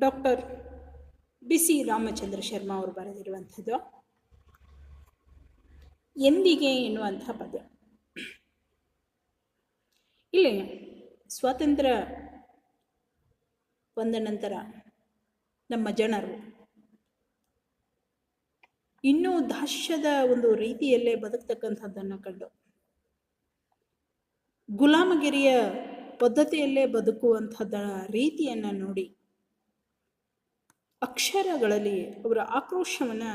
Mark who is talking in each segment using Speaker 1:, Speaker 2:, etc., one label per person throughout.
Speaker 1: Doctor B C Ramachandra Sharma ಅವರು ಬರೆದಿರುವಂಥದ್ದು. ಎಂದಿಗೆ ಎನ್ನುವಂಥ ಪದ್ಯ. ಇಲ್ಲಿ ಸ್ವಾತಂತ್ರ್ಯ ಬಂದ ನಂತರ ನಮ್ಮ ಜನರು ಇನ್ನೂ ದಾಶ್ಯದ ಒಂದು ರೀತಿಯಲ್ಲೇ ಬದುಕ್ತಕ್ಕಂಥದ್ದನ್ನು ಕಂಡು ಗುಲಾಮಗಿರಿಯ ಪದ್ಧತಿಯಲ್ಲೇ ಬದುಕುವಂಥದ್ದ ರೀತಿಯನ್ನು ನೋಡಿ ಅಕ್ಷರಗಳಲ್ಲಿ ಅವರ ಆಕ್ರೋಶವನ್ನು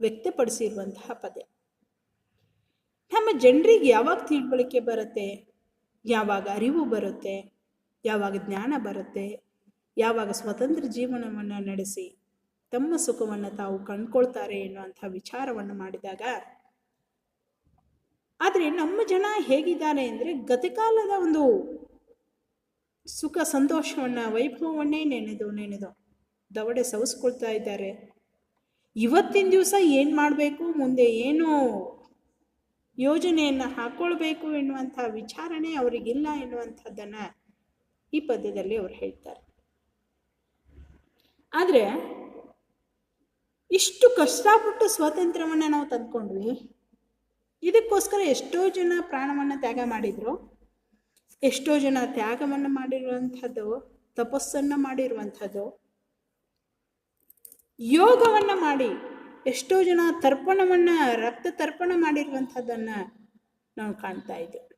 Speaker 1: ವ್ಯಕ್ತಪಡಿಸಿರುವಂತಹ ಪದ ನಮ್ಮ ಜನರಿಗೆ ಯಾವಾಗ ತಿಳುವಳಿಕೆ ಬರುತ್ತೆ? ಯಾವಾಗ ಅರಿವು ಬರುತ್ತೆ? ಯಾವಾಗ ಜ್ಞಾನ ಬರುತ್ತೆ? ಯಾವಾಗ ಸ್ವತಂತ್ರ ಜೀವನವನ್ನು ನಡೆಸಿ ತಮ್ಮ ಸುಖವನ್ನು ತಾವು ಕಂಡ್ಕೊಳ್ತಾರೆ ಎನ್ನುವಂಥ ವಿಚಾರವನ್ನು ಮಾಡಿದಾಗ, ಆದರೆ ನಮ್ಮ ಜನ ಹೇಗಿದ್ದಾರೆ ಅಂದರೆ ಗತಕಾಲದ ಒಂದು ಸುಖ, ಸಂತೋಷವನ್ನು, ವೈಭವವನ್ನೇ ನೆನೆದು ನೆನೆದು ದವಡೆ ಸವಿಸ್ಕೊಳ್ತಾ ಇದ್ದಾರೆ. ಇವತ್ತಿನ ದಿವಸ ಏನು ಮಾಡಬೇಕು, ಮುಂದೆ ಏನು ಯೋಜನೆಯನ್ನು ಹಾಕ್ಕೊಳ್ಬೇಕು ಎನ್ನುವಂಥ ವಿಚಾರಣೆ ಅವರಿಗಿಲ್ಲ ಎನ್ನುವಂಥದ್ದನ್ನು ಈ ಪದ್ಯದಲ್ಲಿ ಅವರು ಹೇಳ್ತಾರೆ. ಆದರೆ ಇಷ್ಟು ಕಷ್ಟಪಟ್ಟು ಸ್ವಾತಂತ್ರ್ಯವನ್ನು ನಾವು ತಂದ್ಕೊಂಡ್ವಿ, ಇದಕ್ಕೋಸ್ಕರ ಎಷ್ಟೋ ಜನ ಪ್ರಾಣವನ್ನು ತ್ಯಾಗ ಮಾಡಿದರು, ಎಷ್ಟೋ ಜನ ತ್ಯಾಗವನ್ನು ಮಾಡಿರುವಂಥದ್ದು, ತಪಸ್ಸನ್ನು ಮಾಡಿರುವಂಥದ್ದು ಯೋಗವನ್ನು ಮಾಡಿ, ಎಷ್ಟೋ ಜನ ತರ್ಪಣವನ್ನು, ರಕ್ತ ತರ್ಪಣ ಮಾಡಿರುವಂಥದ್ದನ್ನು ನಾವು ಕಾಣ್ತಾ ಇದ್ದೇವೆ.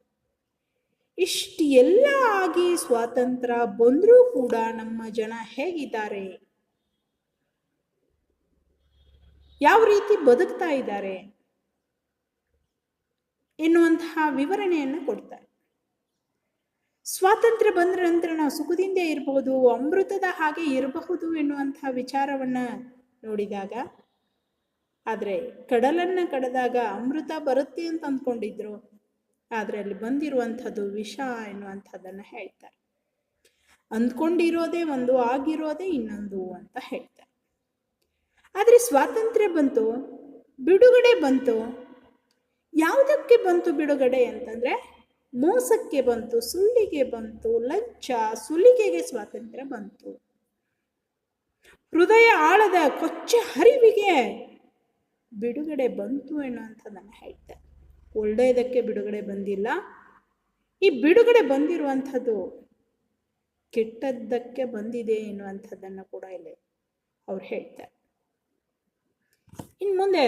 Speaker 1: ಇಷ್ಟು ಎಲ್ಲ ಆಗಿ ಸ್ವಾತಂತ್ರ್ಯ ಬಂದರೂ ಕೂಡ ನಮ್ಮ ಜನ ಹೇಗಿದ್ದಾರೆ? ಯಾವ ರೀತಿ ಬದುಕ್ತಾ ಇದ್ದಾರೆ? ಎನ್ನುವಂತಹ ವಿವರಣೆಯನ್ನು ಕೊಡ್ತಾರೆ. ಸ್ವಾತಂತ್ರ್ಯ ಬಂದ ನಂತರ ನಾವು ಸುಖದಿಂದ ಇರಬಹುದು ಅಮೃತದ ಹಾಗೆ ಇರಬಹುದು ಎನ್ನುವಂತಹ ವಿಚಾರವನ್ನು ನೋಡಿದಾಗ, ಆದರೆ ಕಡಲನ್ನು ಕಡದಾಗ ಅಮೃತ ಬರುತ್ತೆ ಅಂತ ಅಂದ್ಕೊಂಡಿದ್ರು, ಆದರೆ ಅಲ್ಲಿ ಬಂದಿರುವಂಥದ್ದು ವಿಷ ಎನ್ನುವಂಥದ್ದನ್ನು ಹೇಳ್ತಾರೆ. ಅಂದ್ಕೊಂಡಿರೋದೇ ಒಂದು, ಆಗಿರೋದೇ ಇನ್ನೊಂದು ಅಂತ ಹೇಳ್ತಾರೆ. ಆದರೆ ಸ್ವಾತಂತ್ರ್ಯ ಬಂತು, ಬಿಡುಗಡೆ ಬಂತು. ಯಾವುದಕ್ಕೆ ಬಂತು ಬಿಡುಗಡೆ ಅಂತಂದರೆ ಮೋಸಕ್ಕೆ ಬಂತು, ಸುಳ್ಳಿಗೆ ಬಂತು, ಲಂಚ, ಸುಲಿಗೆಗೆ ಸ್ವಾತಂತ್ರ್ಯ ಬಂತು. ಹೃದಯ ಆಳದ ಕೊಚ್ಚೆ ಹರಿವಿಗೆ ಬಿಡುಗಡೆ ಬಂತು ಎನ್ನುವಂಥದ್ದನ್ನು ಹೇಳ್ತೆ ಒಳ್ಳೆಯದಕ್ಕೆ ಬಿಡುಗಡೆ ಬಂದಿಲ್ಲ. ಈ ಬಿಡುಗಡೆ ಬಂದಿರುವಂಥದ್ದು ಕೆಟ್ಟದ್ದಕ್ಕೆ ಬಂದಿದೆ ಎನ್ನುವಂಥದ್ದನ್ನು ಕೂಡ ಇಲ್ಲಿ ಅವ್ರು ಹೇಳ್ತಾರೆ. ಇನ್ನು ಮುಂದೆ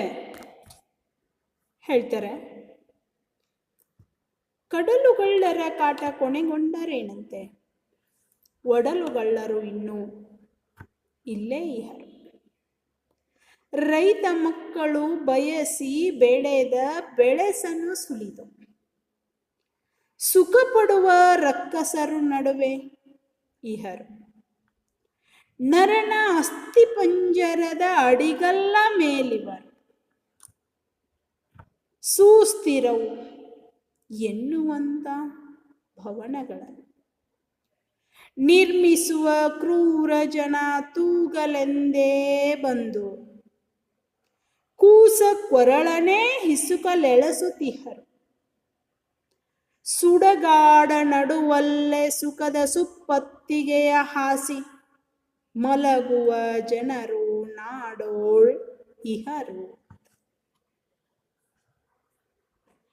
Speaker 1: ಹೇಳ್ತಾರೆ ಕಡಲುಗಳ್ಳರ ಕಾಟ ಕೊನೆಗೊಂಡರೇನಂತೆ? ಒಡಲುಗಳ್ಳರು ಇನ್ನೂ ಇಲ್ಲೇ ಇಹರು. ರೈತ ಮಕ್ಕಳು ಬಯಸಿ ಬೆಳೆದ ಬೆಳೆಸನ್ನು ಸುಲಿದು. ಸುಖ ಪಡುವ ರಕ್ಕಸರು ನಡುವೆ ಇಹರು. ನರನ ಅಸ್ಥಿಪಂಜರದ ಅಡಿಗಲ್ಲ ಮೇಲಿವರು. ಸುಸ್ಥಿರವು ಎನ್ನುವಂತ ಭವನಗಳನ್ನು. ನಿರ್ಮಿಸುವ ಕ್ರೂರ ಜನ ತೂಗಲೆಂದೇ ಬಂದು ಕೂಸ ಕೊರಳನೆ ಹಿಸುಕಲೆಳಸುತಿಹರು. ಸುಡಗಾಡ ನಡುವಲ್ಲೇ ಸುಖದ ಸುಪ್ಪತ್ತಿಗೆಯ ಹಾಸಿ ಮಲಗುವ ಜನರು ನಾಡೋಳ್ ಇಹರು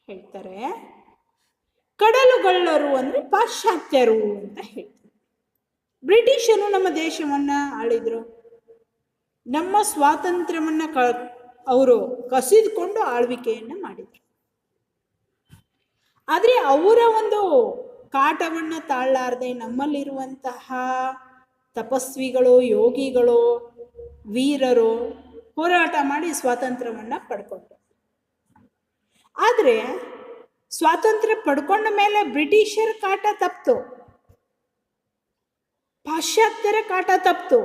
Speaker 1: ಹೇಳ್ತಾರೆ. ಕಡಲುಗಳ್ಳರು ಅಂದರೆ ಪಾಶ್ಚಾತ್ಯರು ಅಂತ ಹೇಳ್ತಾರೆ. ಬ್ರಿಟಿಷರು ನಮ್ಮ ದೇಶವನ್ನು ಆಳಿದ್ರು. ನಮ್ಮ ಸ್ವಾತಂತ್ರ್ಯವನ್ನು ಕ ಅವರು ಕಸಿದುಕೊಂಡು ಆಳ್ವಿಕೆಯನ್ನು ಮಾಡಿದರು. ಆದರೆ ಅವರ ಒಂದು ಕಾಟವನ್ನು ತಾಳಲಾರದೆ ನಮ್ಮಲ್ಲಿರುವಂತಹ ತಪಸ್ವಿಗಳು, ಯೋಗಿಗಳು, ವೀರರು ಹೋರಾಟ ಮಾಡಿ ಸ್ವಾತಂತ್ರ್ಯವನ್ನು ಪಡ್ಕೊಂಡ್ರು. ಆದರೆ ಸ್ವಾತಂತ್ರ್ಯ ಪಡ್ಕೊಂಡ ಮೇಲೆ ಬ್ರಿಟಿಷರ ಕಾಟ ತಪ್ತು. ಪಾಶ್ಚಾತ್ಯರ ಕಾಟ ತಪ್ತು.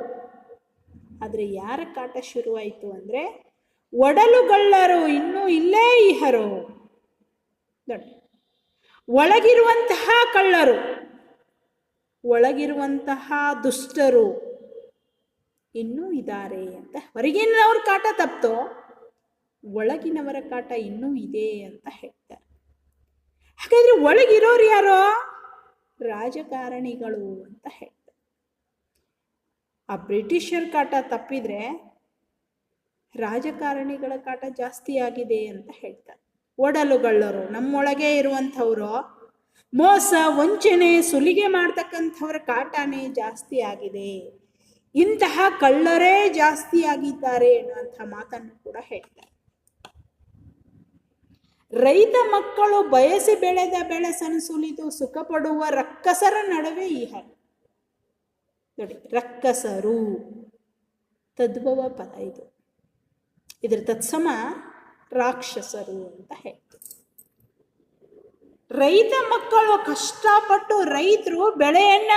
Speaker 1: ಆದರೆ ಯಾರ ಕಾಟ ಶುರುವಾಯಿತು ಅಂದರೆ ಒಡಲುಗಳ್ಳರು, ಇನ್ನೂ ಇಲ್ಲೇ ಇಹರು. ನೋಡಿ, ಒಳಗಿರುವಂತಹ ಕಳ್ಳರು, ಒಳಗಿರುವಂತಹ ದುಷ್ಟರು ಇನ್ನೂ ಇದ್ದಾರೆ ಅಂತ. ಹೊರಗಿನವ್ರ ಕಾಟ ತಪ್ತೋ, ಒಳಗಿನವರ ಕಾಟ ಇನ್ನೂ ಇದೆ ಅಂತ ಹೇಳ್ತಾರೆ. ಹಾಗಾದ್ರೆ ಒಳಗಿರೋರು ಯಾರೋ? ರಾಜಕಾರಣಿಗಳು ಅಂತ ಹೇಳ್ತಾರೆ. ಆ ಬ್ರಿಟಿಷರ್ ಕಾಟ ತಪ್ಪಿದ್ರೆ ರಾಜಕಾರಣಿಗಳ ಕಾಟ ಜಾಸ್ತಿ ಆಗಿದೆ ಅಂತ ಹೇಳ್ತಾರೆ. ಒಡಲುಗಳ್ಳರು, ನಮ್ಮೊಳಗೆ ಇರುವಂಥವ್ರು, ಮೋಸ, ವಂಚನೆ, ಸುಲಿಗೆ ಮಾಡ್ತಕ್ಕಂಥವ್ರ ಕಾಟನೇ ಜಾಸ್ತಿ ಆಗಿದೆ. ಇಂತಹ ಕಳ್ಳರೇ ಜಾಸ್ತಿ ಆಗಿದ್ದಾರೆ ಅನ್ನುವಂಥ ಮಾತನ್ನು ಕೂಡ ಹೇಳ್ತಾರೆ. ರೈತ ಮಕ್ಕಳು ಬಯಸಿ ಬೆಳೆದ ಬೆಳೆಸನ್ನು ಸುಲಿದು ಸುಖಪಡುವ ರಕ್ಕಸರ ನಡುವೆ ಈ ಹಾಡು ನೋಡಿ, ರಕ್ಕಸರು. ತದ್ಭವ ಪದ ಇದು. ಇದ್ರ ತತ್ಸಮ ರಾಕ್ಷಸರು ಅಂತ ಹೇಳ್ತೀವಿ. ರೈತ ಮಕ್ಕಳು ಕಷ್ಟಪಟ್ಟು ರೈತರು ಬೆಳೆಯನ್ನ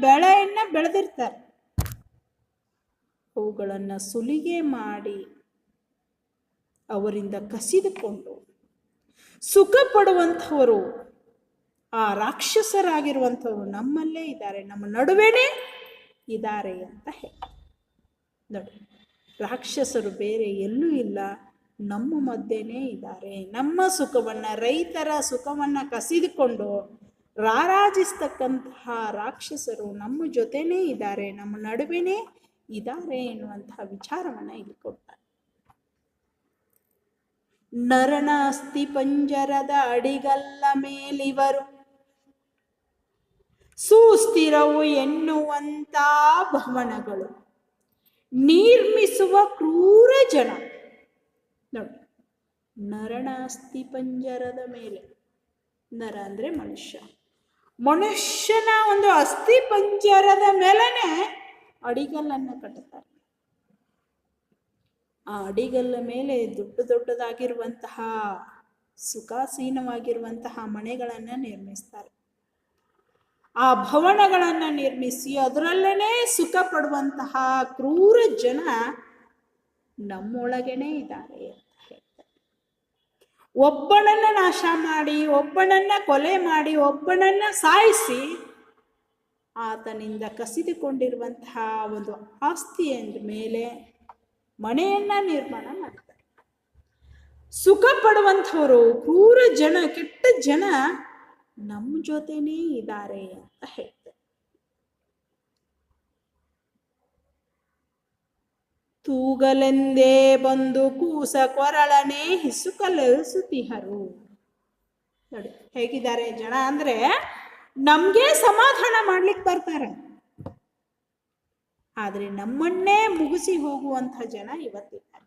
Speaker 1: ಬೆಳೆಯನ್ನ ಬೆಳೆದಿರ್ತಾರೆ. ಅವುಗಳನ್ನು ಸುಲಿಗೆ ಮಾಡಿ ಅವರಿಂದ ಕಸಿದುಕೊಂಡು ಸುಖ ಪಡುವಂಥವರು ಆ ರಾಕ್ಷಸರಾಗಿರುವಂಥವರು ನಮ್ಮಲ್ಲೇ ಇದ್ದಾರೆ. ನಮ್ಮ ನಡುವೆನೇ ಇದ್ದಾರೆ ಅಂತ ಹೇಳಿ ನೋಡಿ, ರಾಕ್ಷಸರು ಬೇರೆ ಎಲ್ಲೂ ಇಲ್ಲ. ನಮ್ಮ ಮಧ್ಯೆನೇ ಇದ್ದಾರೆ. ನಮ್ಮ ಸುಖವನ್ನು, ರೈತರ ಸುಖವನ್ನು ಕಸಿದುಕೊಂಡು ರಾರಾಜಿಸ್ತಕ್ಕಂತಹ ರಾಕ್ಷಸರು ನಮ್ಮ ಜೊತೆನೇ ಇದ್ದಾರೆ. ನಮ್ಮ ನಡುವೆನೇ ಇದ್ದಾರೆ ಎನ್ನುವಂತಹ ವಿಚಾರವನ್ನು ಇಲ್ಲಿ ಕೊಡ್ತಾರೆ. ನರನ ಅಸ್ಥಿ ಪಂಜರದ ಅಡಿಗಲ್ಲ ಮೇಲಿವರು. ಸುಸ್ಥಿರವು ಎನ್ನುವಂತ ಭವನಗಳು. ನಿರ್ಮಿಸುವ ಕ್ರೂರ ಜನ. ನೋಡಿ ನರಣಾಸ್ತಿ ಪಂಜರದ ಮೇಲೆ. ನರ ಅಂದರೆ ಮನುಷ್ಯ. ಮನುಷ್ಯನ ಒಂದು ಅಸ್ಥಿ ಪಂಜರದ ಮೇಲನೆ ಅಡಿಗಲ್ಲನ್ನು ಕಟ್ಟುತ್ತಾರೆ. ಆ ಅಡಿಗಲ್ಲ ಮೇಲೆ ದೊಡ್ಡ ದೊಡ್ಡದಾಗಿರುವಂತಹ ಸುಖಾಸೀನವಾಗಿರುವಂತಹ ಮನೆಗಳನ್ನು ನಿರ್ಮಿಸ್ತಾರೆ. ಆ ಭವನಗಳನ್ನು ನಿರ್ಮಿಸಿ ಅದರಲ್ಲೇ ಸುಖ ಪಡುವಂತಹ ಕ್ರೂರ ಜನ ನಮ್ಮೊಳಗೇನೆ ಇದ್ದಾರೆ ಅಂತ ಹೇಳ್ತಾರೆ. ಒಬ್ಬನನ್ನ ನಾಶ ಮಾಡಿ, ಒಬ್ಬನನ್ನ ಕೊಲೆ ಮಾಡಿ, ಒಬ್ಬನನ್ನ ಸಾಯಿಸಿ ಆತನಿಂದ ಕಸಿದುಕೊಂಡಿರುವಂತಹ ಒಂದು ಆಸ್ತಿಯ ಮೇಲೆ ಮನೆಯನ್ನ ನಿರ್ಮಾಣ ಮಾಡ್ತಾರೆ. ಸುಖ ಪಡುವಂಥವರು ಕ್ರೂರ ಜನ, ಕೆಟ್ಟ ಜನ ನಮ್ಮ ಜೊತೆನೇ ಇದ್ದಾರೆ ಅಂತ ಹೇಳ್ತಾರೆ. ತೂಗಲೆಂದೇ ಬಂದು ಕೂಸ ಕೊರಳನೆ ಹಿಸುಕಲಿಸುತ್ತಿಹರು ನೋಡಿ, ಹೇಗಿದ್ದಾರೆ ಜನ ಅಂದ್ರೆ ನಮ್ಗೆ ಸಮಾಧಾನ ಮಾಡ್ಲಿಕ್ಕೆ ಬರ್ತಾರೆ. ಆದ್ರೆ ನಮ್ಮನ್ನೇ ಮುಗಿಸಿ ಹೋಗುವಂಥ ಜನ ಇವತ್ತಿದ್ದಾರೆ.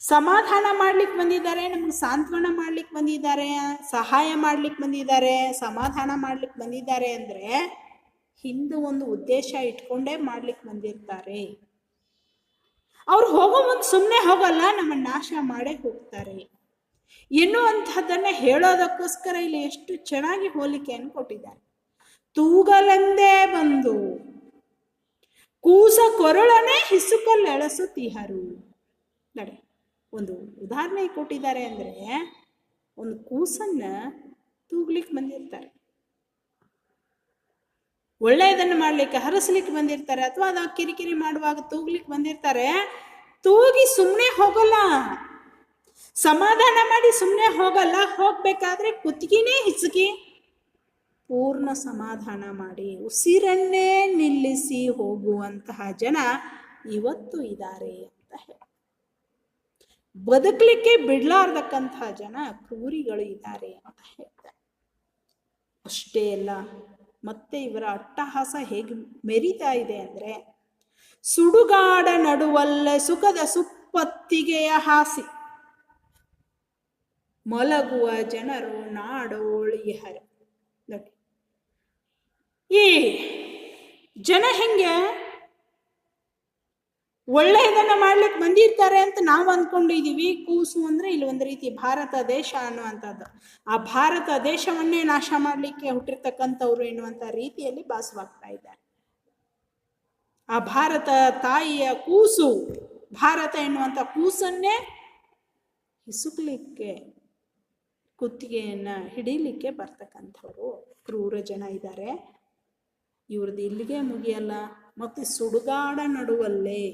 Speaker 1: ಸಮಾಧಾನ ಮಾಡ್ಲಿಕ್ಕೆ ಬಂದಿದ್ದಾರೆ, ನಮ್ಗೆ ಸಾಂತ್ವನ ಮಾಡ್ಲಿಕ್ಕೆ ಬಂದಿದ್ದಾರೆ, ಸಹಾಯ ಮಾಡ್ಲಿಕ್ಕೆ ಬಂದಿದ್ದಾರೆ, ಸಮಾಧಾನ ಮಾಡ್ಲಿಕ್ಕೆ ಬಂದಿದ್ದಾರೆ ಅಂದ್ರೆ ಹಿಂದೆ ಒಂದು ಉದ್ದೇಶ ಇಟ್ಕೊಂಡೇ ಮಾಡ್ಲಿಕ್ಕೆ ಬಂದಿರ್ತಾರೆ. ಅವ್ರು ಹೋಗೋ ಮುಂದೆ ಸುಮ್ಮನೆ ಹೋಗಲ್ಲ, ನಮ್ಮನ್ನ ನಾಶ ಮಾಡೇ ಹೋಗ್ತಾರೆ. ಎನ್ನುವಂಥದ್ದನ್ನ ಹೇಳೋದಕ್ಕೋಸ್ಕರ ಇಲ್ಲಿ ಎಷ್ಟು ಚೆನ್ನಾಗಿ ಹೋಲಿಕೆಯನ್ನು ಕೊಟ್ಟಿದ್ದಾರೆ. ತೂಗಲೆಂದೇ ಬಂದು ಕೂಸ ಕೊರಳನೆ ಹಿಸುಕಲ್ಲೆಳಸು ತಿಹರು. ನಡೆ, ಒಂದು ಉದಾಹರಣೆ ಕೊಟ್ಟಿದ್ದಾರೆ ಅಂದರೆ ಒಂದು ಕೂಸನ್ನ ತೂಗ್ಲಿಕ್ಕೆ ಬಂದಿರ್ತಾರೆ. ಒಳ್ಳೆಯದನ್ನು ಮಾಡ್ಲಿಕ್ಕೆ ಹರಸ್ಲಿಕ್ಕೆ ಬಂದಿರ್ತಾರೆ, ಅಥವಾ ಅದ ಕಿರಿಕಿರಿ ಮಾಡುವಾಗ ತೂಗ್ಲಿಕ್ಕೆ ಬಂದಿರ್ತಾರೆ. ತೂಗಿ ಸುಮ್ಮನೆ ಹೋಗಲ್ಲ. ಸಮಾಧಾನ ಮಾಡಿ ಸುಮ್ಮನೆ ಹೋಗಲ್ಲ. ಹೋಗ್ಬೇಕಾದ್ರೆ ಕುತ್ತಿಗೆನೇ ಹಿಸುಕಿ ಪೂರ್ಣ ಸಮಾಧಾನ ಮಾಡಿ ಉಸಿರನ್ನೇ ನಿಲ್ಲಿಸಿ ಹೋಗುವಂತಹ ಜನ ಇವತ್ತು ಇದ್ದಾರೆ ಅಂತ ಹೇಳ್ತಾರೆ ಬದುಕಲಿಕ್ಕೆ ಬಿಡ್ಲಾರ್ದಕ್ಕಂತಹ ಜನ ಕ್ರೂರಿಗಳು ಇದ್ದಾರೆ ಅಂತ ಹೇಳ್ತಾರೆ. ಅಷ್ಟೇ ಅಲ್ಲ, ಮತ್ತೆ ಇವರ ಅಟ್ಟಹಾಸ ಹೇಗೆ ಮೆರಿತಾ ಇದೆ ಅಂದ್ರೆ, ಸುಡುಗಾಡ ನಡುವಲ್ಲ ಸುಖದ ಸುಪ್ಪತ್ತಿಗೆಯ ಹಾಸಿ, ಮಲಗುವ ಜನರು ನಾಡೋಳಿ ನೋಡಿ ಈ ಜನ ಹೆಂಗೆ ಒಳ್ಳೆಯದನ್ನ ಮಾಡ್ಲಿಕ್ಕೆ ಬಂದಿರ್ತಾರೆ ಅಂತ ನಾವು ಅಂದ್ಕೊಂಡಿದ್ದೀವಿ ಕೂಸು ಅಂದ್ರೆ ಇಲ್ಲಿ ಒಂದು ರೀತಿ ಭಾರತ ದೇಶ ಅನ್ನುವಂಥದ್ದು. ಆ ಭಾರತ ದೇಶವನ್ನೇ ನಾಶ ಮಾಡಲಿಕ್ಕೆ ಹುಟ್ಟಿರ್ತಕ್ಕಂಥವ್ರು ಎನ್ನುವಂಥ ರೀತಿಯಲ್ಲಿ ಭಾಸವಾಗ್ತಾ ಇದ್ದಾರೆ. ಆ ಭಾರತ ತಾಯಿಯ ಕೂಸು, ಭಾರತ ಎನ್ನುವಂಥ ಕೂಸನ್ನೇ ಹಿಸುಕ್ಲಿಕ್ಕೆ, ಕುತ್ತಿಗೆಯನ್ನ ಹಿಡೀಲಿಕ್ಕೆ ಬರ್ತಕ್ಕಂಥವ್ರು ಕ್ರೂರ ಜನ ಇದ್ದಾರೆ. ಇವ್ರದ್ದು ಇಲ್ಲಿಗೆ ಮುಗಿಯಲ್ಲ, ಮತ್ತು ಸುಡುಗಾಡ ನಡುವಲ್ಲೇ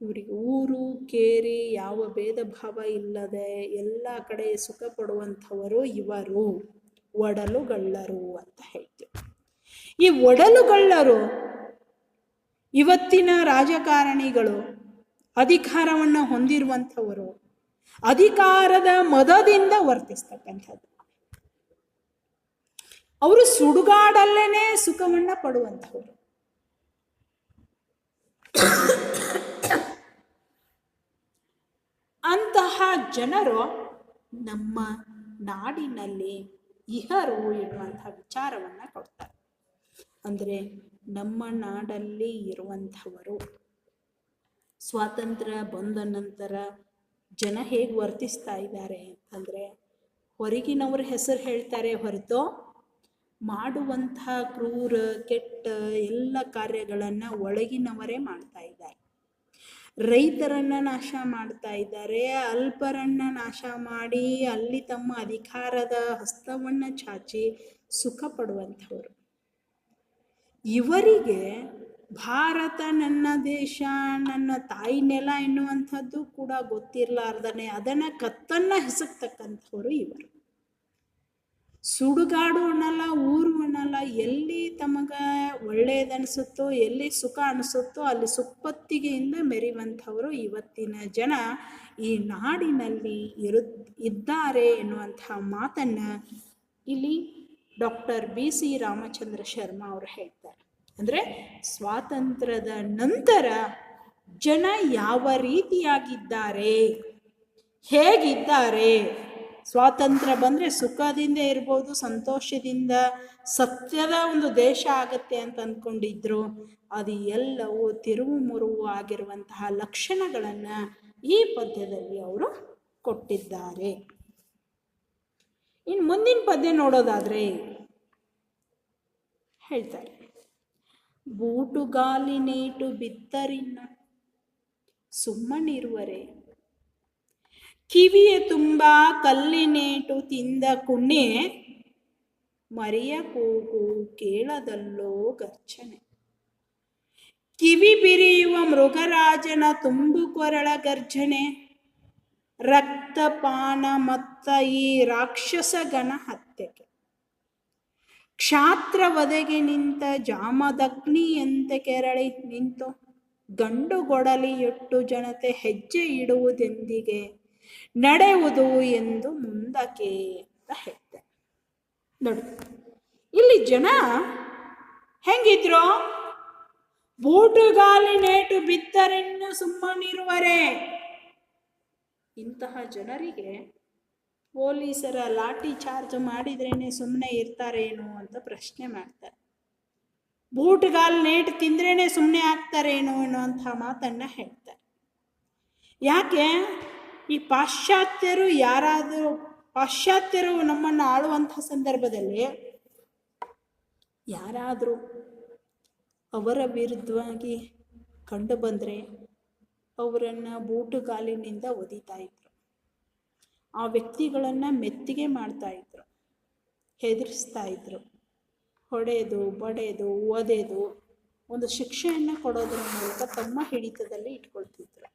Speaker 1: ಇವರಿಗೆ ಊರು, ಕೇರಿ, ಯಾವ ಭೇದ ಭಾವ ಇಲ್ಲದೆ ಎಲ್ಲ ಕಡೆ ಸುಖ ಪಡುವಂಥವರು ಇವರು. ಒಡಲುಗಳ್ಳರು ಅಂತ ಹೇಳ್ತೀವಿ. ಈ ಒಡಲುಗಳ್ಳರು ಇವತ್ತಿನ ರಾಜಕಾರಣಿಗಳು ಅಧಿಕಾರವನ್ನು ಹೊಂದಿರುವಂಥವರು ಅಧಿಕಾರದ ಮದದಿಂದ ವರ್ತಿಸ್ತಕ್ಕಂಥದ್ದು. ಅವರು ಸುಡುಗಾಡಲ್ಲೇನೆ ಸುಖವನ್ನ ಪಡುವಂಥವ್ರು ಅಂತಹ ಜನರು ನಮ್ಮ ನಾಡಿನಲ್ಲಿ ಇಹರು ಎನ್ನುವಂತಹ ವಿಚಾರವನ್ನ ಕೊಡ್ತಾರೆ. ಅಂದರೆ ನಮ್ಮ ನಾಡಲ್ಲಿ ಇರುವಂಥವರು ಸ್ವಾತಂತ್ರ್ಯ ಬಂದ ನಂತರ ಜನ ಹೇಗೆ ವರ್ತಿಸ್ತಾ ಇದ್ದಾರೆ? ಅಂತಂದರೆ ಹೊರಗಿನವ್ರ ಹೆಸರು ಹೇಳ್ತಾರೆ ಹೊರತು ಮಾಡುವಂತಹ ಕ್ರೂರ, ಕೆಟ್ಟ ಎಲ್ಲ ಕಾರ್ಯಗಳನ್ನು ಒಳಗಿನವರೇ ಮಾಡ್ತಾ ಇದ್ದಾರೆ. ರೈತರನ್ನ ನಾಶ ಮಾಡ್ತಾ ಇದ್ದಾರೆ. ಅಲ್ಪರನ್ನ ನಾಶ ಮಾಡಿ ಅಲ್ಲಿ ತಮ್ಮ ಅಧಿಕಾರದ ಹಸ್ತವನ್ನು ಚಾಚಿ ಸುಖ ಪಡುವಂಥವರು. ಇವರಿಗೆ ಭಾರತ ನನ್ನ ದೇಶ, ನನ್ನ ತಾಯಿ ನೆಲ ಎನ್ನುವಂಥದ್ದು ಕೂಡ ಗೊತ್ತಿರಲಾರ್ದನೆ. ಅದನ್ನು ಕತ್ತನ್ನ ಹೆಸಕ್ತಕ್ಕಂಥವ್ರು ಇವರು. ಸುಡುಗಾಡು ಅನ್ನಲ್ಲ ಊರು ಅನ್ನಲ್ಲ ಎಲ್ಲಿ ತಮಗ ಒಳ್ಳೆಯದನಿಸುತ್ತೋ ಎಲ್ಲಿ ಸುಖ ಅನಿಸುತ್ತೋ, ಅಲ್ಲಿ ಸುಪ್ಪತ್ತಿಗೆಯಿಂದ ಮೆರೆಯುವಂಥವರು ಇವತ್ತಿನ ಜನ. ಈ ನಾಡಿನಲ್ಲಿ ಇರು, ಇದ್ದಾರೆ ಎನ್ನುವಂತಹ ಮಾತನ್ನು ಇಲ್ಲಿ doctor B C Ramachandra Sharma ಅವರು ಹೇಳ್ತಾರೆ. ಅಂದರೆ ಸ್ವಾತಂತ್ರ್ಯದ ನಂತರ ಜನ ಯಾವ ರೀತಿಯಾಗಿದ್ದಾರೆ, ಹೇಗಿದ್ದಾರೆ ಸ್ವಾತಂತ್ರ್ಯ ಬಂದರೆ ಸುಖದಿಂದ ಇರ್ಬೋದು, ಸಂತೋಷದಿಂದ ಸತ್ಯದ ಒಂದು ದೇಶ ಆಗತ್ತೆ ಅಂತ ಅಂದ್ಕೊಂಡಿದ್ರು ಅದು ಎಲ್ಲವೂ ತಿರುವು ಮುರುವು ಆಗಿರುವಂತಹ ಲಕ್ಷಣಗಳನ್ನು ಈ ಪದ್ಯದಲ್ಲಿ ಅವರು ಕೊಟ್ಟಿದ್ದಾರೆ. ಇನ್ನು ಮುಂದಿನ ಪದ್ಯ ನೋಡೋದಾದರೆ ಹೇಳ್ತಾರೆ. ಬೂಟುಗಾಲಿನೇಟು ಬಿತ್ತರಿನ್ನ ಸುಮ್ಮನಿರುವರೆ ಕಿವಿಯ ತುಂಬ, ಕಲ್ಲಿನೇಟು ತಿಂದ ಕುಣ್ಣೆ, ಮರಿಯ ಕೂಗು ಕೇಳದಲ್ಲೋ ಗರ್ಜನೆ. ಕಿವಿ ಬಿರಿಯುವ ಮೃಗರಾಜನ ತುಂಬು ಕೊರಳ ಗರ್ಜನೆ. ರಕ್ತಪಾನ ಮತ್ತ ಈ ರಾಕ್ಷಸ ಗಣ ಹತ್ಯೆಗೆ. ಕ್ಷಾತ್ರ ಒದಗಿ ನಿಂತ ಜಾಮದಗ್ನಿಯಂತೆ ಕೆರಳಿ ನಿಂತು ಗಂಡು ಗೊಡಲಿಯೊಟ್ಟು ಜನತೆ ಹೆಜ್ಜೆ ಇಡುವುದೆಂದಿಗೆ ನಡೆಯುವುದು ಎಂದು ಮುಂದಕ್ಕೆ ಅಂತ ಹೇಳ್ತಾರೆ ನೋಡಿ, ಇಲ್ಲಿ ಜನ ಹೆಂಗಿದ್ರು? ಬೂಟುಗಾಲಿನೇಟು ಬಿತ್ತರೆನ್ನು ಸುಮ್ಮನಿರುವರೆ. ಇಂತಹ ಜನರಿಗೆ ಪೊಲೀಸರ ಲಾಠಿ ಚಾರ್ಜ್ ಮಾಡಿದ್ರೇನೆ ಸುಮ್ಮನೆ ಇರ್ತಾರೇನೋ ಅಂತ ಪ್ರಶ್ನೆ ಮಾಡ್ತಾರೆ. ಬೂಟ್ಗಾಲ್ ನೇಟ್ ತಿಂದ್ರೇನೆ ಸುಮ್ಮನೆ ಆಗ್ತಾರೇನೋ ಅನ್ನುವಂಥ ಮಾತನ್ನು ಹೇಳ್ತಾರೆ. ಯಾಕೆ? ಈ ಪಾಶ್ಚಾತ್ಯರು ಯಾರಾದರೂ, ಪಾಶ್ಚಾತ್ಯರು ನಮ್ಮನ್ನು ಆಳುವಂಥ ಸಂದರ್ಭದಲ್ಲಿ ಯಾರಾದರೂ ಅವರ ವಿರುದ್ಧವಾಗಿ ಕಂಡು ಬಂದರೆ ಅವರನ್ನು ಬೂಟುಗಾಲಿನಿಂದ ಒದಿತಾ ಇದ್ರು. ಆ ವ್ಯಕ್ತಿಗಳನ್ನು ಮೆತ್ತಿಗೆ ಮಾಡ್ತಾ ಇದ್ರು. ಹೆದರಿಸ್ತಾ ಇದ್ರು. ಹೊಡೆದು, ಬಡೆದು, ಒದೆದು ಒಂದು ಶಿಕ್ಷೆಯನ್ನು ಕೊಡೋದ್ರ ಮೂಲಕ ತಮ್ಮ ಹಿಡಿತದಲ್ಲಿ ಇಟ್ಕೊಳ್ತಿದ್ರು.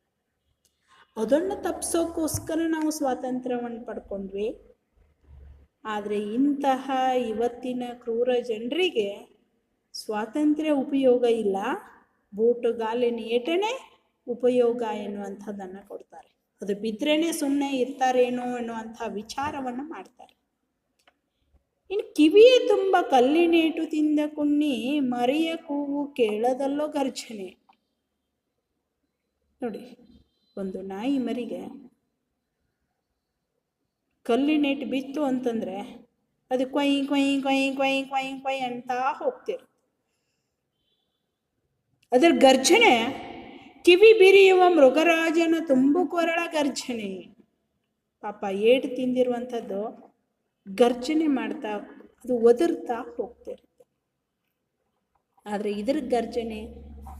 Speaker 1: ಅದನ್ನು ತಪ್ಪಿಸೋಕ್ಕೋಸ್ಕರ ನಾವು ಸ್ವಾತಂತ್ರ್ಯವನ್ನು ಪಡ್ಕೊಂಡ್ವಿ. ಆದರೆ ಇಂತಹ ಇವತ್ತಿನ ಕ್ರೂರ ಜನರಿಗೆ ಸ್ವಾತಂತ್ರ್ಯ ಉಪಯೋಗ ಇಲ್ಲ. ಬೂಟುಗಾಲಿನ ಏಟನೇ ಉಪಯೋಗ ಎನ್ನುವಂಥದ್ದನ್ನು ಕೊಡ್ತಾರೆ. ಅದು ಬಿದ್ರೇನೆ ಸುಮ್ಮನೆ ಇರ್ತಾರೇನೋ ಎನ್ನುವಂಥ ವಿಚಾರವನ್ನು ಮಾಡ್ತಾರೆ. ಇನ್ನು ಕಿವಿಯೇ ತುಂಬ ಕಲ್ಲಿನೇಟು ತಿಂದ ಕುಣ್ಣಿ ಮರಿಯ ಕೂಗು ಕೇಳದಲ್ಲೋ ಗರ್ಜನೆ. ನೋಡಿ ಒಂದು ನಾಯಿ ಮರಿಗೆ ಕಲ್ಲಿನೇಟ್ ಬಿತ್ತು ಅಂತಂದರೆ ಅದು ಕೊಯ್ ಕೊಯ್ ಕೊಯ್ ಕೊಯ್ ಕೊಯ್ ಕೊಯ್ ಅಂತ ಹೋಗ್ತಿರು ಅದರ ಗರ್ಜನೆ, ಕಿವಿ ಬಿರಿಯುವ ಮೃಗರಾಜನ ತುಂಬು ಕೊರಳ ಗರ್ಜನೆ. ಪಾಪ ಏಟು ತಿಂದಿರುವಂಥದ್ದು ಗರ್ಜನೆ ಮಾಡ್ತಾ, ಅದು ಒದರ್ತಾ ಹೋಗ್ತಿರುತ್ತೆ. ಆದರೆ ಇದರ ಗರ್ಜನೆ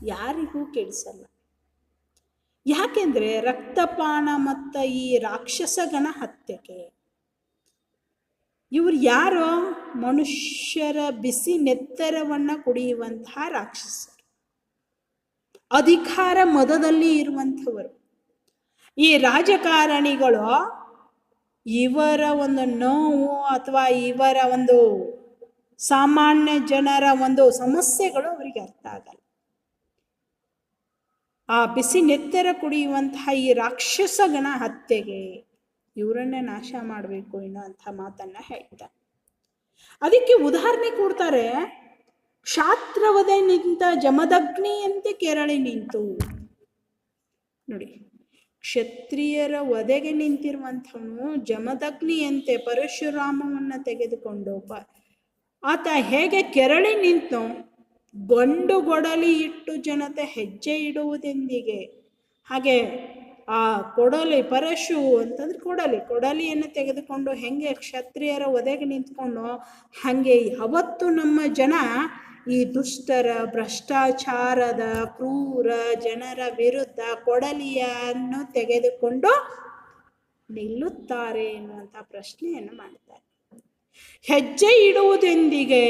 Speaker 1: ಯಾರಿಗೂ ಕೇಳಿಸಲ್ಲ ಯಾಕೆಂದರೆ ರಕ್ತಪಾನ ಮತ್ತು ಈ ರಾಕ್ಷಸಗಣ ಹತ್ಯೆಗೆ. ಇವರು ಯಾರೋ ಮನುಷ್ಯರ ಬಿಸಿ ನೆತ್ತರವನ್ನು ಕುಡಿಯುವಂತಹ ರಾಕ್ಷಸರು. ಅಧಿಕಾರ ಮದದಲ್ಲಿ ಇರುವಂಥವರು. ಈ ರಾಜಕಾರಣಿಗಳು ಇವರ ಒಂದು ನೋವು ಅಥವಾ ಇವರ ಒಂದು ಸಾಮಾನ್ಯ ಜನರ ಒಂದು ಸಮಸ್ಯೆಗಳು ಅವರಿಗೆ ಅರ್ಥ ಆಗಲ್ಲ. ಆ ಬಿಸಿ ನೆತ್ತರ ಕುಡಿಯುವಂತಹ ಈ ರಾಕ್ಷಸ ಗಣ ಹತ್ಯೆಗೆ ಇವರನ್ನೇ ನಾಶ ಮಾಡಬೇಕು ಅನ್ನೋ ಅಂತ ಮಾತನ್ನ ಹೇಳ್ತಾರೆ ಅದಕ್ಕೆ ಉದಾಹರಣೆ ಕೊಡ್ತಾರೆ ಕ್ಷಾತ್ರವದೆ ನಿಂತ ಜಮದಗ್ನಿಯಂತೆ ಕೆರಳಿ ನಿಂತು. ನೋಡಿ, ಕ್ಷತ್ರಿಯರ ವಧೆಗೆ ನಿಂತಿರುವಂಥವನು ಜಮದಗ್ನಿಯಂತೆ ಪರಶುರಾಮವನ್ನು ತೆಗೆದುಕೊಂಡು ಆತ ಹೇಗೆ ಕೆರಳಿ ನಿಂತು ಗಂಡು ಗೊಡಲಿ ಇಟ್ಟು ಜನತೆ ಹೆಜ್ಜೆ ಇಡುವುದೆಂದಿಗೆ? ಹಾಗೆ ಆ ಕೊಡಲಿ ಪರಶು ಅಂತಂದ್ರೆ ಕೊಡಲಿ, ಕೊಡಲಿಯನ್ನು ತೆಗೆದುಕೊಂಡು ಹೆಂಗೆ ಕ್ಷತ್ರಿಯರ ಒದೆಗೆ ನಿಂತ್ಕೊಂಡು ಹಾಗೆ ಯಾವತ್ತು ನಮ್ಮ ಜನ ಈ ದುಷ್ಟರ, ಭ್ರಷ್ಟಾಚಾರದ, ಕ್ರೂರ ಜನರ ವಿರುದ್ಧ ಕೊಡಲಿಯನ್ನು ತೆಗೆದುಕೊಂಡು ನಿಲ್ಲುತ್ತಾರೆ ಎನ್ನುವಂಥ ಪ್ರಶ್ನೆಯನ್ನು ಮಾಡ್ತಾರೆ. ಹೆಜ್ಜೆ ಇಡುವುದೆಂದಿಗೆ?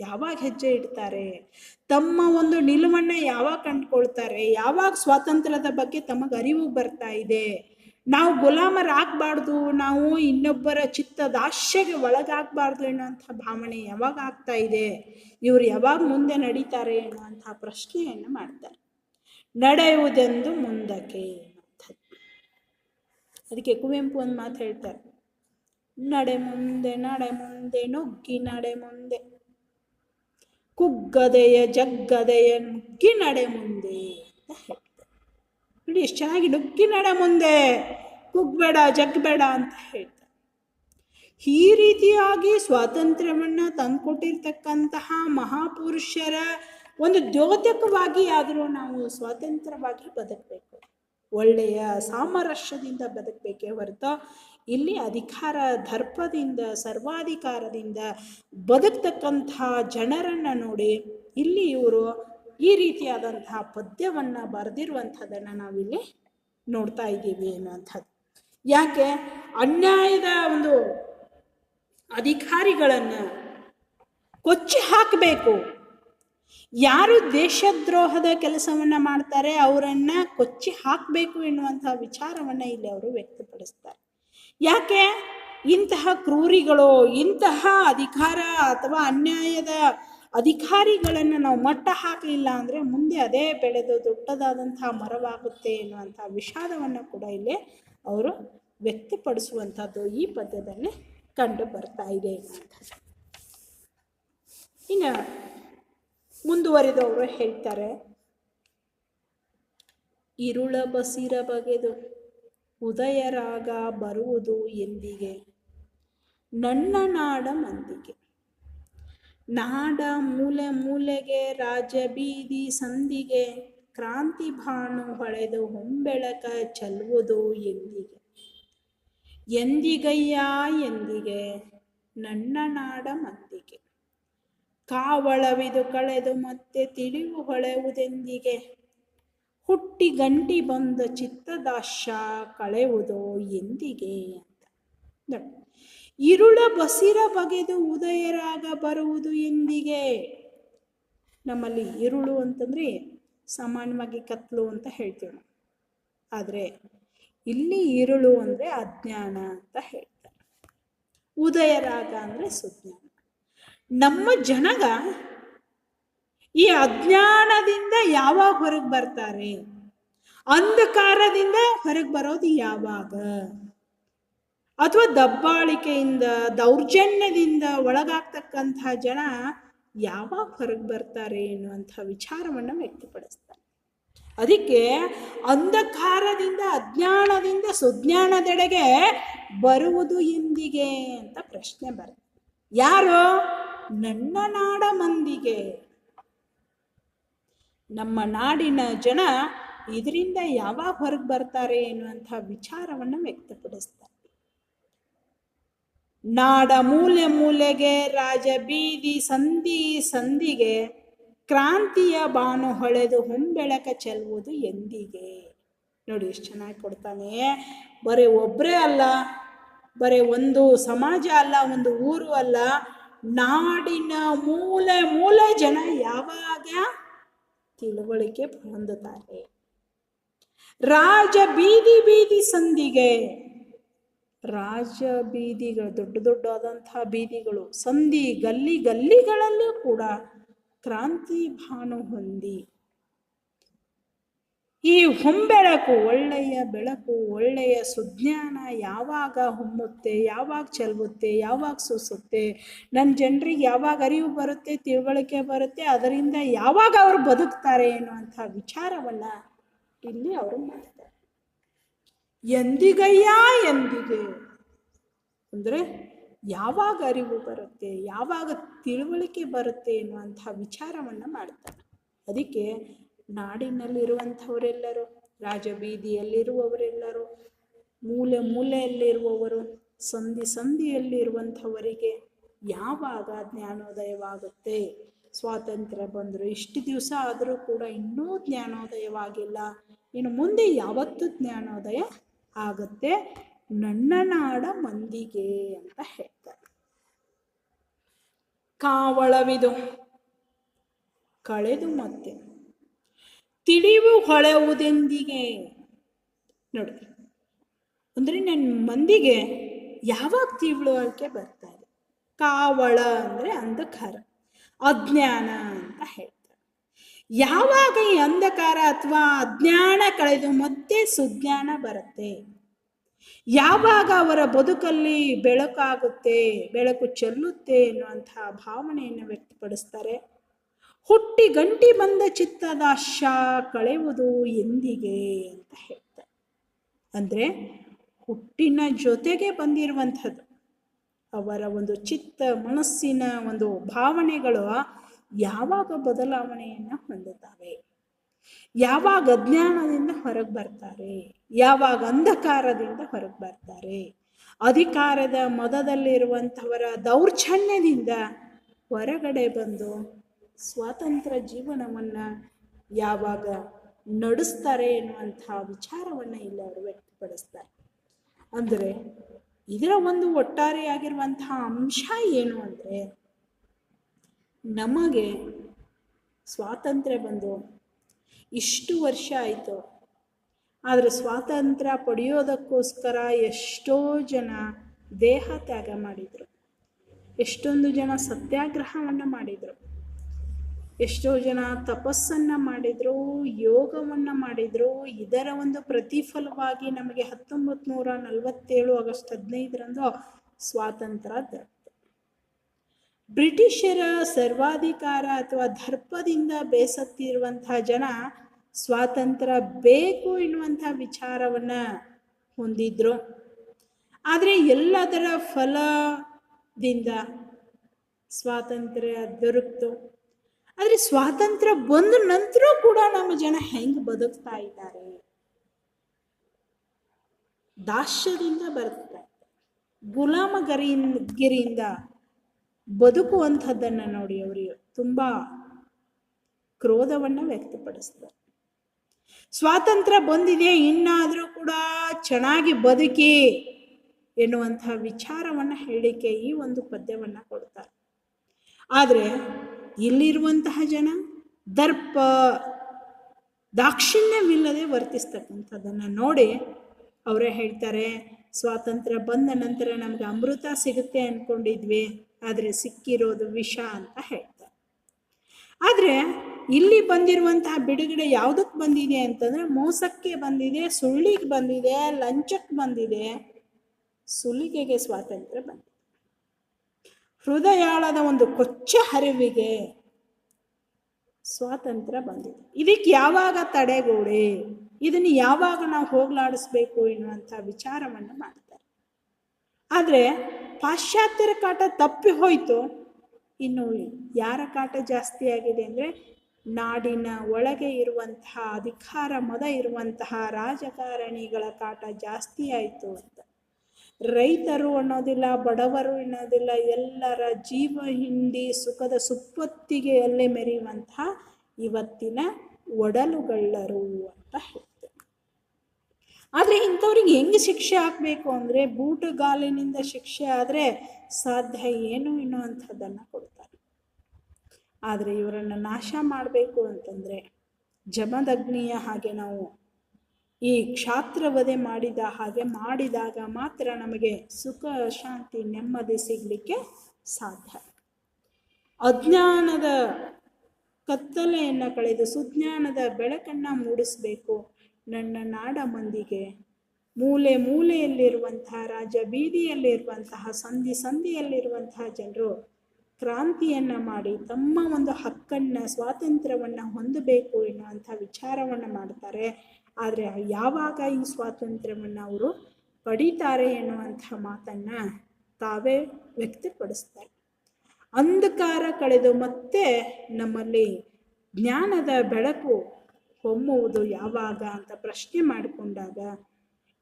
Speaker 1: ಯಾವಾಗ ಹೆಜ್ಜೆ ಇಡ್ತಾರೆ? ತಮ್ಮ ಒಂದು ನಿಲುವನ್ನ ಯಾವಾಗ ಕಂಡ್ಕೊಳ್ತಾರೆ? ಯಾವಾಗ ಸ್ವಾತಂತ್ರ್ಯದ ಬಗ್ಗೆ ತಮಗೆ ಅರಿವು ಬರ್ತಾ ಇದೆ? ನಾವು ಗುಲಾಮರಾಗಬಾರ್ದು, ನಾವು ಇನ್ನೊಬ್ಬರ ಚಿತ್ತ ದಾಸ್ಯಗೆ ಒಳಗಾಗಬಾರ್ದು ಎನ್ನುವಂಥ ಭಾವನೆ ಯಾವಾಗ ಆಗ್ತಾ ಇದೆ? ಇವರು ಯಾವಾಗ ಮುಂದೆ ನಡೀತಾರೆ ಎನ್ನುವಂಥ ಪ್ರಶ್ನೆಯನ್ನು ಮಾಡ್ತಾರೆ. ನಡೆಯುವುದೆಂದು ಮುಂದಕ್ಕೆ ಅದಕ್ಕೆ ಕುವೆಂಪು ಒಂದು ಮಾತು ಹೇಳ್ತಾರೆ. ನಡೆ ಮುಂದೆ ನಡೆ ಮುಂದೆ, ನುಗ್ಗಿ ನಡೆ ಮುಂದೆ. ಕುಗ್ಗದೆಯ ಜಗ್ಗದೆಯ ನುಗ್ಗಿ ನಡೆ ಮುಂದೆ ಅಂತ ಹೇಳ್ತಾರೆ. ನೋಡಿ ಎಷ್ಟು ಚೆನ್ನಾಗಿ ನುಗ್ಗಿ ನಡೆ ಮುಂದೆ, ಕುಗ್ಬೇಡ, ಜಗ್ಬೇಡ ಅಂತ ಹೇಳ್ತಾರೆ. ಈ ರೀತಿಯಾಗಿ ಸ್ವಾತಂತ್ರ್ಯವನ್ನು ತಂದುಕೊಟ್ಟಿರ್ತಕ್ಕಂತಹ ಮಹಾಪುರುಷರ ಒಂದು ದ್ಯೋತಕವಾಗಿ ಆದರೂ ನಾವು ಸ್ವತಂತ್ರವಾಗಿ ಬದುಕಬೇಕು. ಒಳ್ಳೆಯ ಸಾಮರಸ್ಯದಿಂದ ಬದುಕಬೇಕೇ ಹೊರತು ಇಲ್ಲಿ ಅಧಿಕಾರ ದರ್ಪದಿಂದ, ಸರ್ವಾಧಿಕಾರದಿಂದ ಬದುಕ್ತಕ್ಕಂಥ ಜನರನ್ನು ನೋಡಿ ಇಲ್ಲಿ ಇವರು ಈ ರೀತಿಯಾದಂತಹ ಪದ್ಯವನ್ನು ಬರೆದಿರುವಂಥದ್ದನ್ನು ನಾವಿಲ್ಲಿ ನೋಡ್ತಾ ಇದ್ದೀವಿ ಅನ್ನುವಂಥದ್ದು ಯಾಕೆ? ಅನ್ಯಾಯದ ಒಂದು ಅಧಿಕಾರಿಗಳನ್ನು ಕೊಚ್ಚಿ ಹಾಕಬೇಕು. ಯಾರು ದೇಶದ್ರೋಹದ ಕೆಲಸವನ್ನು ಮಾಡ್ತಾರೆ, ಅವರನ್ನು ಕೊಚ್ಚಿ ಹಾಕಬೇಕು ಎನ್ನುವಂತಹ ವಿಚಾರವನ್ನು ಇಲ್ಲಿ ಅವರು ವ್ಯಕ್ತಪಡಿಸ್ತಾರೆ. ಯಾಕೆ? ಇಂತಹ ಕ್ರೂರಿಗಳು, ಇಂತಹ ಅಧಿಕಾರ ಅಥವಾ ಅನ್ಯಾಯದ ಅಧಿಕಾರಿಗಳನ್ನು ನಾವು ಮಟ್ಟ ಹಾಕಲಿಲ್ಲ ಅಂದರೆ ಮುಂದೆ ಅದೇ ಬೆಳೆದು ದೊಡ್ಡದಾದಂಥ ಮರವಾಗುತ್ತೆ ಎನ್ನುವಂಥ ವಿಷಾದವನ್ನು ಕೂಡ ಇಲ್ಲಿ ಅವರು ವ್ಯಕ್ತಪಡಿಸುವಂಥದ್ದು ಈ ಪದ್ಯದಲ್ಲಿ ಕಂಡು ಬರ್ತಾ ಇದೆ ಇನ್ನು ಅವರು ಹೇಳ್ತಾರೆ, ಇರುಳ ಬಸಿರ ಬಗೆದು ಉದಯರಾಗ ಬರುವುದು ಎಂದಿಗೆ? ನನ್ನ ನಾಡ ಮಂದಿಗೆ. ನಾಡ ಮೂಲೆ ಮೂಲೆಗೆ ರಾಜ ಬೀದಿ ಸಂದಿಗೆ. ಕ್ರಾಂತಿ ಭಾನು ಹೊಳೆದು ಹೊಂಬೆಳಕ ಚೆಲ್ಲುವುದು ಎಂದಿಗೆ? ಎಂದಿಗಯ್ಯ ಎಂದಿಗೆ? ನನ್ನ ನಾಡ ಮಂದಿಗೆ. ಕಾವಳವಿದು ಕಳೆದು ಮತ್ತೆ ತಿಳಿವು ಹೊಳೆವುದೆಂದಿಗೆ ಹುಟ್ಟಿ ಗಂಟಿ ಬಂದ ಚಿತ್ತದಾಶ ಕಳೆಯುವುದೋ ಎಂದಿಗೆ ಅಂತ. ನೋಡಿ. ಇರುಳ ಬಸಿರ ಬಗೆದು ಉದಯರಾಗ ಬರುವುದು ಎಂದಿಗೆ? ನಮ್ಮಲ್ಲಿ ಇರುಳು ಅಂತಂದ್ರೆ ಸಾಮಾನ್ಯವಾಗಿ ಕತ್ಲು ಅಂತ ಹೇಳ್ತೀವಿ ಆದರೆ ಇಲ್ಲಿ ಇರುಳು ಅಂದರೆ ಅಜ್ಞಾನ ಅಂತ ಹೇಳ್ತಾರೆ. ಉದಯರಾಗ ಅಂದರೆ ಸುಜ್ಞಾನ. ನಮ್ಮ ಜನಗ ಈ ಅಜ್ಞಾನದಿಂದ ಯಾವಾಗ ಹೊರಗೆ ಬರ್ತಾರೆ? ಅಂಧಕಾರದಿಂದ ಹೊರಗೆ ಬರೋದು ಯಾವಾಗ? ಅಥವಾ ದಬ್ಬಾಳಿಕೆಯಿಂದ, ದೌರ್ಜನ್ಯದಿಂದ ಒಳಗಾಗ್ತಕ್ಕಂತಹ ಜನ ಯಾವಾಗ ಹೊರಗೆ ಬರ್ತಾರೆ ಎನ್ನುವಂಥ ವಿಚಾರವನ್ನು ವ್ಯಕ್ತಪಡಿಸ್ತಾರೆ. ಅದಕ್ಕೆ ಅಂಧಕಾರದಿಂದ, ಅಜ್ಞಾನದಿಂದ, ಸುಜ್ಞಾನದೆಡೆಗೆ ಬರುವುದು ಎಂದಿಗೆ ಅಂತ ಪ್ರಶ್ನೆ ಬರುತ್ತೆ. ಯಾರು? ನನ್ನ ನಾಡ ಮಂದಿಗೆ. ನಮ್ಮ ನಾಡಿನ ಜನ ಇದರಿಂದ ಯಾವಾಗ ಹೊರಗೆ ಬರ್ತಾರೆ ಎನ್ನುವಂಥ ವಿಚಾರವನ್ನು ವ್ಯಕ್ತಪಡಿಸ್ತಾರೆ. ನಾಡ ಮೂಲೆ ಮೂಲೆಗೆ, ರಾಜ ಬೀದಿ ಸಂಧಿ ಸಂಧಿಗೆ, ಕ್ರಾಂತಿಯ ಬಾನು ಹೊಳೆದು ಹೊಂಬೆಳಕ ಚೆಲ್ಲುವುದು ಎಂದಿಗೆ. ನೋಡಿ ಎಷ್ಟು ಚೆನ್ನಾಗಿ ಕೊಡ್ತಾನೆ. ಬರೀ ಒಬ್ಬರೇ ಅಲ್ಲ, ಬರೀ ಒಂದು ಸಮಾಜ ಅಲ್ಲ, ಒಂದು ಊರು ಅಲ್ಲ. ನಾಡಿನ ಮೂಲೆ ಮೂಲೆ ಜನ ಯಾವಾಗ ತಿಳುವಳಿಕೆ ಹೊಂದುತ್ತಾರೆ. ರಾಜ ಬೀದಿ ಬೀದಿ ಸಂಧಿಗೆ. ರಾಜ ಬೀದಿಗಳು ದೊಡ್ಡ ದೊಡ್ಡದಾದಂತಹ ಬೀದಿಗಳು ಸಂಧಿ ಗಲ್ಲಿ ಗಲ್ಲಿಗಳಲ್ಲೂ ಕೂಡ ಕ್ರಾಂತಿ ಭಾನು ಹೊಂದಿ. ಈ ಹೊಂಬೆಳಕು ಒಳ್ಳೆಯ ಬೆಳಕು, ಒಳ್ಳೆಯ ಸುಜ್ಞಾನ ಯಾವಾಗ ಹೊಮ್ಮುತ್ತೆ, ಯಾವಾಗ ಚೆಲ್ಬುತ್ತೆ ಯಾವಾಗ ಸೂಸುತ್ತೆ? ನನ್ನ ಜನರಿಗೆ ಯಾವಾಗ ಅರಿವು ಬರುತ್ತೆ, ತಿಳುವಳಿಕೆ ಬರುತ್ತೆ, ಅದರಿಂದ ಯಾವಾಗ ಅವರು ಬದುಕ್ತಾರೆ ಎನ್ನುವಂಥ ವಿಚಾರವನ್ನು ಇಲ್ಲಿ ಅವರು ಮಾಡ್ತಾರೆ. ಎಂದಿಗಯ್ಯ ಎಂದಿಗೆ? ಅಂದರೆ ಯಾವಾಗ ಅರಿವು ಬರುತ್ತೆ, ಯಾವಾಗ ತಿಳುವಳಿಕೆ ಬರುತ್ತೆ ಎನ್ನುವಂಥ ವಿಚಾರವನ್ನು ಮಾಡ್ತಾರೆ. ಅದಕ್ಕೆ ನಾಡಿನಲ್ಲಿರುವಂಥವರೆಲ್ಲರೂ, ರಾಜಬೀದಿಯಲ್ಲಿರುವವರೆಲ್ಲರೂ, ಮೂಲೆ ಮೂಲೆಯಲ್ಲಿರುವವರು, ಸಂಧಿ ಸಂಧಿಯಲ್ಲಿರುವಂಥವರಿಗೆ ಯಾವಾಗ ಜ್ಞಾನೋದಯವಾಗುತ್ತೆ? ಸ್ವಾತಂತ್ರ್ಯ ಬಂದರು ಇಷ್ಟು ದಿವಸ ಆದರೂ ಕೂಡ ಇನ್ನೂ ಜ್ಞಾನೋದಯವಾಗಿಲ್ಲ. ಇನ್ನು ಮುಂದೆ ಯಾವತ್ತು ಜ್ಞಾನೋದಯ ಆಗುತ್ತೆ? ನನ್ನ ನಾಡ ಮಂದಿಗೆ ಅಂತ ಹೇಳ್ತಾರೆ. ಕಾವಳವಿದು ಕಳೆದು ಮತ್ತೆ. ತಿಳಿವು ಹೊಳೆವುದೆಂದಿಗೆ ನೋಡಿ, ಅಂದರೆ ನನ್ನ ಮಂದಿಗೆ ಯಾವಾಗ ತಿಳುವಳಿಕೆ ಬರ್ತಾ ಇದೆ? ಕಾವಳ ಅಂದರೆ ಅಂಧಕಾರ, ಅಜ್ಞಾನ ಅಂತ ಹೇಳ್ತಾರೆ. ಯಾವಾಗ ಈ ಅಂಧಕಾರ ಅಥವಾ ಅಜ್ಞಾನ ಕಳೆದು ಮತ್ತೆ ಸುಜ್ಞಾನ ಬರುತ್ತೆ? ಯಾವಾಗ ಅವರ ಬದುಕಲ್ಲಿ ಬೆಳಕಾಗುತ್ತೆ, ಬೆಳಕು ಚೆಲ್ಲುತ್ತೆ ಅನ್ನುವಂತಹ ಭಾವನೆಯನ್ನು ವ್ಯಕ್ತಪಡಿಸ್ತಾರೆ? ಹುಟ್ಟಿ ಗಂಟಿ ಬಂದ ಚಿತ್ತದ ಶಾ ಕಳೆಯುವುದು ಎಂದಿಗೆ ಅಂತ ಹೇಳ್ತಾರೆ. ಅಂದರೆ ಹುಟ್ಟಿನ ಜೊತೆಗೆ ಬಂದಿರುವಂಥದ್ದು. ಅವರ ಒಂದು ಚಿತ್ತ, ಮನಸ್ಸಿನ ಒಂದು ಭಾವನೆಗಳು ಯಾವಾಗ ಬದಲಾವಣೆಯನ್ನು ಹೊಂದುತ್ತವೆ? ಯಾವಾಗ ಅಜ್ಞಾನದಿಂದ ಹೊರಗೆ ಬರ್ತಾರೆ? ಯಾವಾಗ ಅಂಧಕಾರದಿಂದ ಹೊರಗೆ ಬರ್ತಾರೆ? ಅಧಿಕಾರದ ಮದದಲ್ಲಿರುವಂಥವರ ದೌರ್ಜನ್ಯದಿಂದ ಹೊರಗಡೆ ಬಂದು ಸ್ವಾತಂತ್ರ್ಯ ಜೀವನವನ್ನು ಯಾವಾಗ ನಡೆಸ್ತಾರೆ ಎನ್ನುವಂಥ ವಿಚಾರವನ್ನು ಇಲ್ಲಿ ಅವರು ವ್ಯಕ್ತಪಡಿಸ್ತಾರೆ. ಅಂದರೆ ಇದರ ಒಂದು ಒಟ್ಟಾರೆಯಾಗಿರುವಂತಹ ಅಂಶ ಏನು ಅಂದರೆ ನಮಗೆ ಸ್ವಾತಂತ್ರ್ಯ ಬಂದು ಇಷ್ಟು ವರ್ಷ ಆಯಿತು. ಆದರೆ ಸ್ವಾತಂತ್ರ್ಯ ಪಡೆಯೋದಕ್ಕೋಸ್ಕರ ಎಷ್ಟೋ ಜನ ದೇಹ ತ್ಯಾಗ ಮಾಡಿದರು. ಎಷ್ಟೊಂದು ಜನ ಸತ್ಯಾಗ್ರಹವನ್ನು ಮಾಡಿದರು. ಎಷ್ಟೋ ಜನ ತಪಸ್ಸನ್ನು ಮಾಡಿದರು, ಯೋಗವನ್ನು ಮಾಡಿದರು. ಇದರ ಒಂದು ಪ್ರತಿಫಲವಾಗಿ ನಮಗೆ ಹತ್ತೊಂಬತ್ತು ನೂರ ನಲವತ್ತೇಳು ಆಗಸ್ಟ್ ಹದಿನೈದರಂದು ಸ್ವಾತಂತ್ರ್ಯ ದೊರಕಿತು ಬ್ರಿಟಿಷರ ಸರ್ವಾಧಿಕಾರ ಅಥವಾ ದರ್ಪದಿಂದ ಬೇಸತ್ತಿರುವಂತಹ ಜನ ಸ್ವಾತಂತ್ರ್ಯ ಬೇಕು ಎನ್ನುವಂಥ ವಿಚಾರವನ್ನು ಹೊಂದಿದ್ರು. ಆದರೆ ಎಲ್ಲದರ ಫಲದಿಂದ ಸ್ವಾತಂತ್ರ್ಯ ದೊರಕ್ತು. ಆದರೆ ಸ್ವಾತಂತ್ರ್ಯ ಬಂದ ನಂತರ ಕೂಡ ನಮ್ಮ ಜನ ಹೆಂಗೆ ಬದುಕ್ತಾ ಇದ್ದಾರೆ? ದಾಸ್ಯದಿಂದ ಬದುಕ್ತಾ ಗಿರಿಯಿಂದ ಬದುಕುವಂಥದ್ದನ್ನು ನೋಡಿ ಅವರು ತುಂಬ ಕ್ರೋಧವನ್ನು ವ್ಯಕ್ತಪಡಿಸ್ತಾರೆ. ಸ್ವಾತಂತ್ರ್ಯ ಬಂದಿದೆ ಇನ್ನಾದರೂ ಕೂಡ ಚೆನ್ನಾಗಿ ಬದುಕಿ ಎನ್ನುವಂಥ ವಿಚಾರವನ್ನು ಹೇಳಿಕೆ ಈ ಒಂದು ಪದ್ಯವನ್ನು ಕೊಡ್ತಾರೆ. ಆದರೆ ಇಲ್ಲಿರುವಂತಹ ಜನ? ದರ್ಪ, ದಾಕ್ಷಿಣ್ಯವಿಲ್ಲದೆ ವರ್ತಿಸ್ತಕ್ಕಂಥದ್ದನ್ನು ನೋಡಿ ಅವರೇ ಹೇಳ್ತಾರೆ, ಸ್ವಾತಂತ್ರ್ಯ ಬಂದ ನಂತರ ನಮ್ಗೆ ಅಮೃತ ಸಿಗುತ್ತೆ ಅಂದ್ಕೊಂಡಿದ್ವಿ ಆದರೆ ಸಿಕ್ಕಿರೋದು ವಿಷ ಅಂತ ಹೇಳ್ತಾರೆ. ಆದರೆ ಇಲ್ಲಿ ಬಂದಿರುವಂತಹ ಬಿಡುಗಡೆ ಯಾವುದಕ್ಕೆ ಬಂದಿದೆ ಅಂತಂದರೆ, ಮೋಸಕ್ಕೆ ಬಂದಿದೆ, ಸುಳ್ಳಿಗೆ ಬಂದಿದೆ, ಲಂಚಕ್ಕೆ ಬಂದಿದೆ, ಸುಲಿಗೆಗೆ ಸ್ವಾತಂತ್ರ್ಯ ಬಂದಿದೆ. ಹೃದಯಾಳದ ಒಂದು ಕೊಚ್ಚ ಹರಿವಿಗೆ ಸ್ವಾತಂತ್ರ್ಯ ಬಂದಿದೆ. ಇದಕ್ಕೆ ಯಾವಾಗ ತಡೆಗೋಡೆ? ಇದನ್ನು ಯಾವಾಗ ನಾವು ಹೋಗ್ಲಾಡಿಸ್ಬೇಕು ಎನ್ನುವಂಥ ವಿಚಾರವನ್ನು ಮಾಡ್ತಾರೆ. ಆದರೆ ಪಾಶ್ಚಾತ್ಯರ ಕಾಟ ತಪ್ಪಿ ಹೋಯಿತು. ಇನ್ನು ಯಾರ ಕಾಟ ಜಾಸ್ತಿ ಆಗಿದೆ ಅಂದರೆ ನಾಡಿನ ಒಳಗೆ ಇರುವಂತಹ ಅಧಿಕಾರ, ಮದ ಇರುವಂತಹ ರಾಜಕಾರಣಿಗಳ ಕಾಟ ಜಾಸ್ತಿ ಆಯಿತು ಅಂತ. ರೈತರು ಅನ್ನೋದಿಲ್ಲ, ಬಡವರು ಅನ್ನೋದಿಲ್ಲ, ಎಲ್ಲರ ಜೀವ ಹಿಂಡಿ ಸುಖದ ಸುಪ್ಪತ್ತಿಗೆ ಎಲ್ಲೆ ಮೆರೆಯುವಂತಹ ಇವತ್ತಿನ ಒಡಲುಗಳ್ಳರು ಅಂತ ಹೇಳ್ತೇನೆ. ಆದರೆ ಇಂಥವ್ರಿಗೆ ಹೆಂಗೆ ಶಿಕ್ಷೆ ಹಾಕಬೇಕು ಅಂದರೆ ಬೂಟುಗಾಲಿನಿಂದ ಶಿಕ್ಷೆ ಆದರೆ ಸಾಧ್ಯ ಏನು ಎನ್ನುವಂಥದ್ದನ್ನು ಕೊಡ್ತಾರೆ. ಆದರೆ ಇವರನ್ನು ನಾಶ ಮಾಡಬೇಕು ಅಂತಂದರೆ ಜಮದಗ್ನಿಯ ಹಾಗೆ ನಾವು ಈ ಕ್ಷಾತ್ರವಧೆ ಮಾಡಿದ ಹಾಗೆ ಮಾಡಿದಾಗ ಮಾತ್ರ ನಮಗೆ ಸುಖ, ಶಾಂತಿ, ನೆಮ್ಮದಿ ಸಿಗಲಿಕ್ಕೆ ಸಾಧ್ಯ. ಅಜ್ಞಾನದ ಕತ್ತಲೆಯನ್ನು ಕಳೆದು ಸುಜ್ಞಾನದ ಬೆಳಕನ್ನು ಮೂಡಿಸಬೇಕು. ನನ್ನ ನಾಡ ಮಂದಿಗೆ ಮೂಲೆ ಮೂಲೆಯಲ್ಲಿರುವಂತಹ ರಾಜ ಬೀದಿಯಲ್ಲಿರುವಂತಹ ಸಂಧಿ ಸಂಧಿಯಲ್ಲಿರುವಂತಹ ಜನರು ಕ್ರಾಂತಿಯನ್ನು ಮಾಡಿ ತಮ್ಮ ಒಂದು ಹಕ್ಕನ್ನು, ಸ್ವಾತಂತ್ರ್ಯವನ್ನು ಹೊಂದಬೇಕು ಎನ್ನುವಂಥ ವಿಚಾರವನ್ನು ಮಾಡ್ತಾರೆ. ಆದರೆ ಯಾವಾಗ ಈ ಸ್ವಾತಂತ್ರ್ಯವನ್ನು ಅವರು ಪಡೀತಾರೆ ಎನ್ನುವಂಥ ಮಾತನ್ನು ತಾವೇ ವ್ಯಕ್ತಪಡಿಸ್ತಾರೆ. ಅಂಧಕಾರ ಕಳೆದು ಮತ್ತೆ ನಮ್ಮಲ್ಲಿ ಜ್ಞಾನದ ಬೆಳಕು ಹೊಮ್ಮುವುದು ಯಾವಾಗ ಅಂತ ಪ್ರಶ್ನೆ ಮಾಡಿಕೊಂಡಾಗ,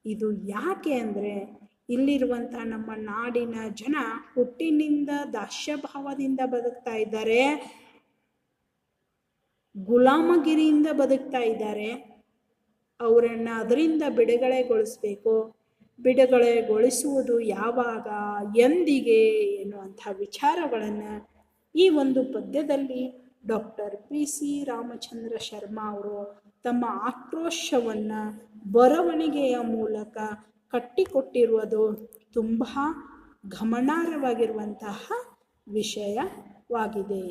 Speaker 1: ಇದು ಯಾಕೆ ಅಂದರೆ ಇಲ್ಲಿರುವಂಥ ನಮ್ಮ ನಾಡಿನ ಜನ ಹುಟ್ಟಿನಿಂದ ದಾಸ್ಯಭಾವದಿಂದ ಬದುಕ್ತಾ ಇದ್ದಾರೆ, ಗುಲಾಮಗಿರಿಯಿಂದ ಬದುಕ್ತಾ ಇದ್ದಾರೆ. ಅವರನ್ನು ಅದರಿಂದ ಬಿಡುಗಡೆಗೊಳಿಸಬೇಕು. ಬಿಡುಗಡೆಗೊಳಿಸುವುದು ಯಾವಾಗ, ಎಂದಿಗೆ ಎನ್ನುವಂಥ ವಿಚಾರಗಳನ್ನು ಈ ಒಂದು ಪದ್ಯದಲ್ಲಿ doctor P C Ramachandra Sharma ಅವರು ತಮ್ಮ ಆಕ್ರೋಶವನ್ನು ಬರವಣಿಗೆಯ ಮೂಲಕ ಕಟ್ಟಿಕೊಟ್ಟಿರುವುದು ತುಂಬ ಗಮನಾರ್ಹವಾಗಿರುವಂತಹ ವಿಷಯವಾಗಿದೆ.